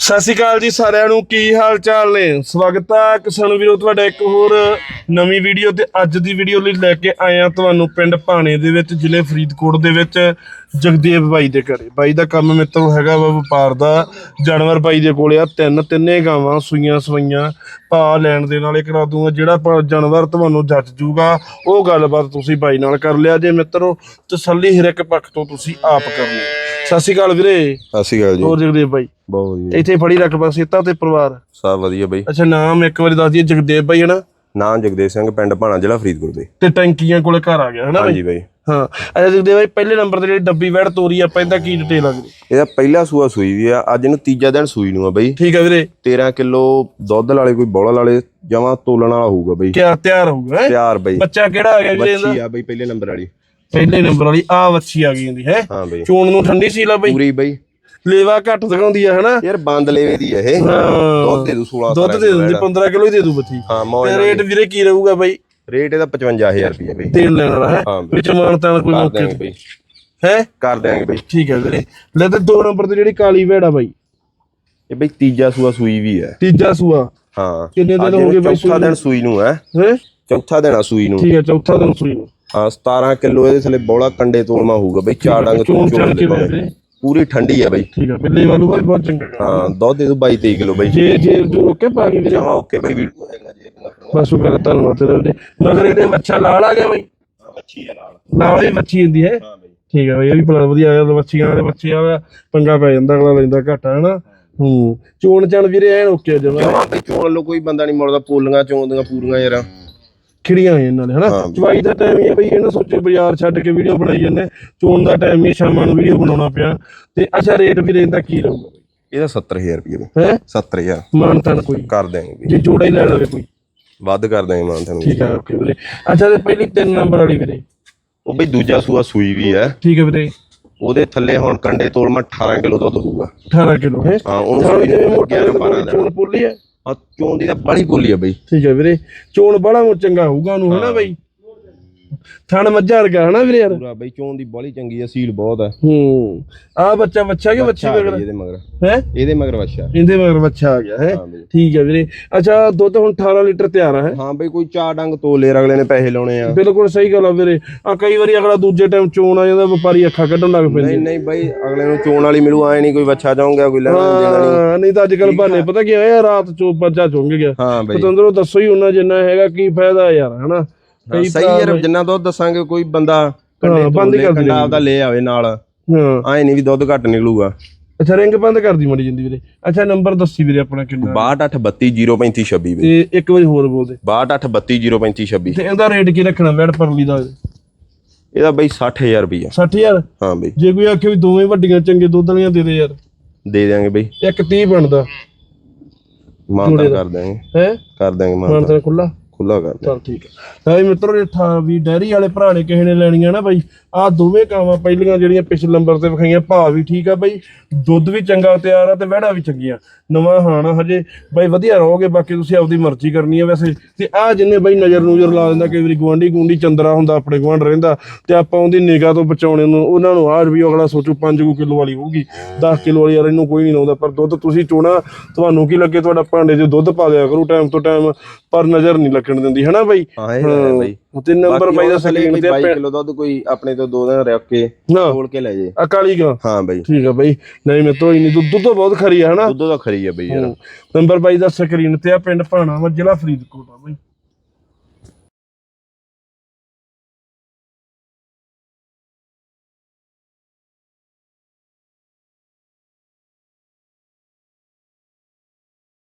ਸਤਿ ਸ਼੍ਰੀ ਅਕਾਲ ਜੀ ਸਾਰਿਆਂ ਨੂੰ, ਕੀ ਹਾਲ ਚਾਲ ਨੇ? ਸਵਾਗਤ ਹੈ ਕਿਸਾਨ ਵੀਰੋ, ਤੁਹਾਡਾ ਇੱਕ ਹੋਰ ਨਵੀਂ ਵੀਡੀਓ ਤੇ ਅੱਜ ਦੀ ਵੀਡੀਓ ਲਈ ਲੈ ਕੇ ਆਏ ਆ ਤੁਹਾਨੂੰ ਪਿੰਡ ਭਾਣੇ ਦੇ ਵਿੱਚ, ਜ਼ਿਲ੍ਹੇ ਫਰੀਦਕੋਟ ਦੇ ਵਿੱਚ ਜਗਦੇਵ ਬਾਈ ਦੇ ਘਰੇ। ਬਾਈ ਦਾ ਕੰਮ ਮਿੱਤਰ ਹੈਗਾ ਵਾ ਵਪਾਰ ਦਾ। ਜਾਨਵਰ ਬਾਈ ਦੇ ਕੋਲੇ ਆ, ਤਿੰਨ, ਤਿੰਨੇ ਗਾਵਾਂ ਸੂਈਆਂ ਸਵਈਆਂ ਭਾ ਲੈਣ ਦੇ ਨਾਲੇ ਕਰਾ ਦੂੰਗਾ। ਜਿਹੜਾ ਜਾਨਵਰ ਤੁਹਾਨੂੰ ਜੱਜ ਜੂਗਾ, ਉਹ ਗੱਲਬਾਤ ਤੁਸੀਂ ਬਾਈ ਨਾਲ ਕਰ ਲਿਆ। ਜੇ ਮਿੱਤਰੋ, ਤਸੱਲੀ ਹਰ ਇੱਕ ਪੱਖ ਤੋਂ ਤੁਸੀਂ ਆਪ ਕਰ ਲਿਓ ਸਤਿ ਸ਼੍ਰੀ ਅਕਾਲ ਵੀਰੇ। ਸਤਿ ਸ਼੍ਰੀ ਅਕਾਲ ਜੀ। ਹੋਰ ਜਗਦੇਵ ਬਾਈ। ਬਹੁਤ ਵਧੀਆ। ਇੱਥੇ ਫੜੀ ਰੱਖ ਬਸ ਸੇਤਾ ਤੇ ਪਰਿਵਾਰ। ਸਭ ਵਧੀਆ ਬਈ। ਅੱਛਾ ਨਾਮ ਇੱਕ ਵਾਰੀ ਦੱਸ ਦਈਏ ਜਗਦੇਵ ਬਾਈ ਹਨਾ? ਨਾਂ ਜਗਦੇਵ ਸਿੰਘ ਪਿੰਡ ਭਾਣਾ ਜ਼ਿਲ੍ਹਾ ਫਰੀਦਕੋਟ ਦੇ ਤੇ ਟੈਂਕੀਆਂ ਕੋਲੇ ਘਰ ਆ ਗਿਆ ਹਨਾ ਹਾਂਜੀ ਬਈ। ਹਾਂ। ਅੱਛਾ ਜਗਦੇਵ ਬਾਈ ਪਹਿਲੇ ਨੰਬਰ ਤੇ ਜਿਹੜੀ ਡੱਬੀ ਵੈੜ ਤੋਰੀ ਆਪਾਂ ਇਹਦਾ ਕੀ ਡਿਟੇਲ ਆ ਗਈ ਇਹਦਾ ਪਹਿਲਾ ਸੂਆ ਸੂਈ ਵੀ ਆ ਅੱਜ ਇਹਨੂੰ ਤੀਜਾ ਦਿਨ ਸੂਈ ਨੂੰ ਆ ਬਈ। ਠੀਕ ਆ ਵੀਰੇ। 13 ਕਿਲੋ ਦੁੱਧ ਵਾਲੇ ਕੋਈ ਬੋਲਾ ਵਾਲੇ ਜਮਾਂ ਤੋਲਣ ਵਾਲਾ ਹੋਊਗਾ ਬਈ। ਕਿਆ ਤਿਆਰ ਹੋਊਗਾ? ਤਿਆਰ ਬਈ। ਬੱਚਾ ਕਿਹੜਾ ਆ ਗਿਆ ਵੀਰੇ ਇਹਦਾ? ਬੱਚੀ ਆ ਬਈ ਪਹਿਲੇ ਨੰਬਰ ਵਾਲੀ। ਪਹਿਲੇ ਨੰਬਰ ਵਾਲੀ ਆ ਵੱਛੀ ਆ ਗਈ ਹੁੰਦੀ ਹੈ? ਹਾਂ ਬਈ। ਚੋਣ ਨੂੰ ਠੰਡੀ ਸੀ ਲਾ ਬਈ। ਪੂਰੀ ਬਈ। ਲੇਵਾ ਘੱਟ ਦਿਖਾਉਂਦੀ ਆ ਹਨਾ? ਯਾਰ ਬੰਦ ਲੇਵੇ ਦੀ ਇਹ। ਦੁੱਧ ਦੇ ਦੂ 16 ਦੁੱਧ ਦੇ ਦਿੰਦੀ 15 ਕਿਲੋ ਹੀ ਦੇ ਦੂ ਬੱਚੀ ਹਾਂ ਮੌਜ। ਰੇਟ ਵੀਰੇ ਕੀ ਰਹੂਗਾ ਬਾਈ? ਰੇਟ ਇਹਦਾ 55000 ਰੁਪਏ ਬਈ। ਤੇਲ ਲੈਣ ਹੈ। ਵਿੱਚ ਮਾਨਤਾ ਕੋਈ ਮੌਕੇ ਬਈ। ਹੈ? ਕਰ ਦਿਆਂਗੇ ਬਈ। ਠੀਕ ਹੈ ਵੀਰੇ। ਲੈ ਤੇ ਦੋ ਨੰਬਰ ਤੇ ਜਿਹੜੀ ਕਾਲੀ ਆ ਬਾਈ। ਇਹ ਬਈ ਤੀਜਾ ਸੂਆ ਸੂਈ ਵੀ ਹੈ। ਤੀਜਾ ਸੂਆ। ਹਾਂ। ਕਿੰਨੇ ਦਿਨ ਹੋ ਗਏ ਬਈ ਚੌਥਾ ਦਿਨ ਸੂਈ ਨੂੰ ਹੈ। ਹੈ? ਚੌਥਾ ਦਿਨ ਆ ਸੂਈ ਨੂੰ। ਠੀਕ ਹੈ ਚੌਥਾ ਦਿਨ ਸੂਈ ਨੂੰ। 17 ਕਿਲੋ ਇਹਦੇ ਥੱਲੇ ਬੋਲਾ ਕੰਡੇ ਤੋਲਮਾ ਹੋਊਗਾ ਬਈ ਚਾਰ ਡੰਗ ਚੋਣ ਤੋਂ ਚੱਲ ਕੇ ਪੂਰੀ ਠੰਡੀ ਹੈ ਬਈ। ਠੀਕ ਹੈ ਬਿੱਲੇ ਵਾਲੂ ਬਾਈ ਬਹੁਤ ਚੰਗਾ। ਹਾਂ ਦੁੱਧ ਦੇ ਦੂ 22 23 ਕਿਲੋ ਬਈ। ਜੇ ਜੇ ਓਕੇ ਪਾ ਵੀਰੇ ਹਾਂ ਓਕੇ ਬਈ ਵੀਡੀਓ ਹੈਗਾ ਜੀ। ਆਪਣਾ ਬਸ ਉਹ ਕਰ ਧੰਨਵਾਦ ਤੇਰਾ ਵੀਰੇ ਮਗਰ ਇਹਦੇ ਬੱਚਾ ਲਾਲ ਆ ਗਿਆ ਬਾਈ। ਨਾਲ ਹੀ ਹੁੰਦੀ ਹੈ। ਬਈ। ਠੀਕ ਹੈ ਬਾਈ ਇਹ ਵੀ ਬੜਾ ਵਧੀਆ ਆ ਪੰਗਾ ਪੈ ਜਾਂਦਾ ਅਗਲਾ ਲੈਂਦਾ ਘੱਟ ਹੈ। ਨਾ ਹੂੰ। ਚੋਣ ਚਣ ਵੀਰੇ ਐਨ ਓਕੇ ਜਮਾ। ਚੋਣ ਲੋ ਕੋਈ ਬੰਦਾ ਨਹੀਂ ਮੁੜਦਾ ਪੋਲੀਆਂ ਚੋਂਦੀਆਂ ਪੂਰੀਆਂ ਯਾਰ। ਖਿੜੀਆਂ ਹੋਈਆਂ ਇਹਨਾਂ ਨੇ ਹਨਾ? ਹਾਂ। ਚਵਾਈ ਦਾ ਟਾਈਮ ਹੀ ਹੈ ਬਈ ਇਹਨਾਂ ਸੋਚੇ ਬਾਜ਼ਾਰ ਛੱਡ ਕੇ ਵੀਡੀਓ ਬਣਾਈ ਜਾਂਦੇ ਚੋਣ ਦਾ ਟਾਈਮ ਹੀ ਸ਼ਾਮਾਂ ਨੂੰ ਵੀਡੀਓ ਬਣਾਉਣਾ ਪਿਆ। ਤੇ ਅੱਛਾ ਰੇਟ ਵੀਰੇ ਇਹਦਾ ਕੀ ਰਹੂਗਾ ਇਹਦਾ 70000 ਰੁਪਏ ਬਈ ਹੈ? 70000 ਮਾਨਤਨ ਕੋਈ। ਕਰ ਦਿਆਂਗੇ ਜੇ ਜੋੜਾ ਹੀ ਲੈ ਲਵੇ ਕੋਈ। ਵੱਧ ਕਰ ਦਿਆਂਗੇ ਮਾਨ ਤੁਹਾਨੂੰ ਠੀਕ ਹੈ ਓਕੇ ਵੀਰੇ। ਅੱਛਾ ਤੇ ਪਹਿਲੀ ਤਿੰਨ ਨੰਬਰ ਵਾਲੀ ਵੀਰੇ। ਉਹ ਬਈ ਦੂਜਾ ਸੂਆ ਸੂਈ ਵੀ ਹੈ ਠੀਕ ਹੈ ਵੀਰੇ। ਉਹਦੇ ਥੱਲੇ ਹੁਣ ਕੰਡੇ ਤੋਲਮਾ 18 ਕਿਲੋ ਦੁੱਧ ਹੋਊਗਾ। 18 ਕਿਲੋ ਹੈ? ਹਾਂ ਉਹਨੂੰ ਥਾਲੀ ਸੂਈ ਜਿਵੇਂ ਨੂੰ ਮੋਟਾ 11 12 ਜਿਹਾ ਚੋਣ ਪੁੱਲੀ ਹੈ ਆ ਚੋਣ ਦੀ ਤਾਂ ਬੜੀ ਬੋਲੀ ਆ ਬਈ। ਠੀਕ ਹੈ ਵੀਰੇ ਚੋਣ ਬੜਾ ਚੰਗਾ ਹੋਊਗਾ ਉਹਨੂੰ ਹਨਾ ਬਈ? ਥਣ ਮੱਝਾ ਵਰਗਾ ਹਨਾ ਵੀਰੇ ਯਾਰ? ਪੂਰਾ ਬਈ ਚੋਣ ਦੀ ਬੜੀ ਚੰਗੀ ਆ ਸੀਲ ਬਹੁਤ ਆ। ਹੂੰ ਆ ਬੱਚਾ ਬੱਚਾ ਕਿ ਬੱਚੀ ਵਗੈਰਾ? ਇਹਦੇ ਮਗਰ। ਹੈ? ਇਹਦੇ ਮਗਰ ਵੱਛਾ। ਇਹਦੇ ਮਗਰ ਬੱਚਾ ਆ ਗਿਆ ਹੈ? ਠੀਕ ਹੈ ਵੀਰੇ। ਅੱਛਾ ਦੁੱਧ ਹੁਣ 18 ਲੀਟਰ ਤਿਆਰ ਹੈ? ਹਾਂ ਬਈ ਕੋਈ ਚਾਰ ਡੰਗ ਤੋਲੇ ਅਗਲੇ ਨੇ ਪੈਸੇ ਲਾਉਣੇ ਆ। ਬਿਲਕੁਲ ਸਹੀ ਗੱਲ ਆ ਵੀਰੇ। ਆ ਕਈ ਵਾਰੀ ਅਗਲਾ ਦੂਜੇ ਟਾਈਮ ਚੋਣ ਆ ਜਾਂਦਾ ਵਪਾਰੀ ਅੱਖਾਂ ਕੱਢਣ ਲੱਗ ਪੈਂਦੇ ਨਹੀਂ ਨਹੀਂ ਬਈ ਅਗਲੇ ਨੂੰ ਚੋਣ ਵਾਲੀ ਮਿਲੂ ਆਏ ਨਹੀਂ ਕੋਈ ਵੱਛਾ ਚਾਹੂੰਗਾ ਕੋਈ ਲੈਣਾ ਦੇਣਾ ਨਹੀਂ। ਤਾਂ ਅੱਜ ਕੱਲ ਬਹਾਨੇ ਪਤਾ ਕੀ ਹੋਇਆ ਰਾਤ ਚੋ ਬੱਚਾ ਚੁੰਗ ਗਿਆ। ਹਾਂ ਬਈ। ਪਤੰਦਰੋਂ ਦੱਸੋ ਹੀ ਉਹਨਾਂ ਜਿੰਨਾ ਹੈਗਾ ਕੀ ਫਾਇਦਾ ਯਾਰ ਹਨਾ? ਹਾਂ, ਸਹੀ ਯਾਰ ਜਿੰਨਾ ਦੁੱਧ ਦੱਸਾਂਗੇ ਕੋਈ ਬੰਦਾ ਹਾਂ, ਬੰਦ ਹੀ ਕਰ ਕੰਡਾ ਆਪਦਾ ਲੈ ਆਵੇ ਨਾਲ। ਹਾਂ। ਆਏ ਨਹੀਂ ਵੀ ਦੁੱਧ ਘੱਟ ਨਿਕਲੂਗਾ। ਅੱਛਾ ਰਿੰਗ ਬੰਦ ਕਰਦੀ ਮੜੀ ਜਿੰਦੀ ਵੀਰੇ। ਅੱਛਾ ਨੰਬਰ ਦੱਸੀ ਵੀਰੇ ਆਪਣਾ ਕਿੰਨਾ 6283203526 ਬਈ ਤੇ ਇੱਕ ਵਾਰੀ ਹੋਰ ਬੋਲ ਦੇ 6283203526 ਤੇ ਇਹਦਾ ਰੇਟ ਕੀ ਰੱਖਣਾ ਵੈੜ ਪਰਲੀ ਦਾ? ਇਹਦਾ ਬਈ 60000 ਰੁਪਇਆ 60000 ਹਾਂ ਬਈ। ਜੇ ਕੋਈ ਆਖੇ ਵੀ ਦੋਵੇਂ ਵੱਡੀਆਂ ਚੰਗੇ ਦੁੱਧ ਵਾਲੀਆਂ ਦੇ ਦੇ ਯਾਰ। ਦੇ ਦਿਆਂਗੇ ਬਈ। ਇੱਕ 30 ਬਣਦਾ। ਮਾਨਤਾ ਕਰ ਦਿਆਂਗੇ। ਹੈ? ਕਰ ਦਿਆਂਗੇ ਮਾਨਤਾ। ਮਾਨਤਾ ਖੁੱਲਾ ਖੁੱਲਾ ਕਰ ਦਿਆਂਗੇ ਚਲ ਠੀਕ ਹੈ। ਤਾਂ ਇਹ ਮਿੱਤਰੋ ਜੇ ਠਾ ਵੀ ਡੈਰੀ ਵਾਲੇ ਭਰਾ ਨੇ ਕਿਸੇ ਨੇ ਲੈਣੀਆਂ ਨਾ ਬਾਈ ਆ ਦੋਵੇਂ ਕਾਵਾਂ ਪਹਿਲੀਆਂ ਜਿਹੜੀਆਂ ਪਿਛਲੇ ਨੰਬਰ ਤੇ ਵਿਖਾਈਆਂ, ਭਾਅ ਵੀ ਠੀਕ ਆ ਬਾਈ, ਦੁੱਧ ਵੀ ਚੰਗਾ ਤਿਆਰ ਆ ਤੇ ਵਹਿੜਾ ਵੀ ਚੰਗੀਆਂ। ਨਵਾਂ ਹਾਣਾ ਹਜੇ, ਬਾਈ ਵਧੀਆ ਰਹੋਗੇ, ਬਾਕੀ ਤੁਸੀਂ ਆਪਦੀ ਮਰਜ਼ੀ ਕਰਨੀ ਆ ਵੈਸੇ। ਤੇ ਆ ਜਿੰਨੇ ਬਾਈ ਨਜ਼ਰ ਨੂਜ਼ਰ ਲਾ ਦਿੰਦਾ, ਕਈ ਵਾਰੀ ਗਵਾਂਢੀ ਗੁੰਡੀ ਚੰਦਰਾ ਹੁੰਦਾ, ਆਪਣੇ ਗਵਾਂਢ ਰਹਿੰਦਾ, ਤੇ ਆਪਾਂ ਉਹਦੀ ਨਿਗਾਹ ਤੋਂ ਬਚਾਉਣੇ ਨੂੰ, ਉਹਨਾਂ ਨੂੰ ਆਹ ਵੀ ਅਗਲਾ ਸੋਚੂ 5 ਕਿਲੋ ਵਾਲੀ ਹੋਊਗੀ 10 ਕਿਲੋ ਵਾਲੀ ਯਾਰ ਇਹਨੂੰ ਕੋਈ ਨਹੀਂ ਲਾਉਂਦਾ, ਪਰ ਦੁੱਧ ਤੁਸੀਂ ਚੋਣਾ, ਤੁਹਾਨੂੰ ਕੀ ਲੱਗੇ, ਤੁਹਾਡਾ ਭਾਂਡੇ 'ਚ ਦੁੱਧ ਪਾ ਦਿਆ ਕਰੋ ਟਾਈਮ ਤੋਂ ਟਾਈਮ ਪਰ ਨਜ਼ਰ ਨਹੀਂ ਲੱਗੇ। ਲੱਗਣ ਦਿੰਦੀ ਹਨਾ ਬਾਈ? ਹਾਂ ਇਹ ਤਾਂ ਹੈ ਬਈ। ਤੇ ਨੰਬਰ ਬਾਈ ਦਾ ਸਕਰੀਨ ਤੇ 22 ਕਿਲੋ ਦੁੱਧ ਕੋਈ ਆਪਣੇ ਤੋਂ ਦੋ ਦਿਨ ਰੱਖ ਕੇ ਤੋਲ ਕੇ ਲੈ ਜੇ। ਅਕਾਲੀ ਕਾ ਹਾਂ ਬਈ। ਠੀਕ ਆ ਬਾਈ। ਨਹੀਂ ਮੈਂ ਤੋਂ ਨਹੀਂ ਦੁੱਧ ਤੋਂ ਬਹੁਤ ਖਰੀ ਆ ਹਨਾ? ਦੁੱਧ ਦਾ ਖਰੀ ਆ ਬਈ ਯਾਰ। ਨੰਬਰ ਬਾਈ ਦਾ ਸਕਰੀਨ ਤੇ ਆ ਪਿੰਡ ਭਾਣਾ ਵਾ ਜ਼ਿਲ੍ਹਾ ਫਰੀਦਕੋਟ ਆ ਬਾਈ।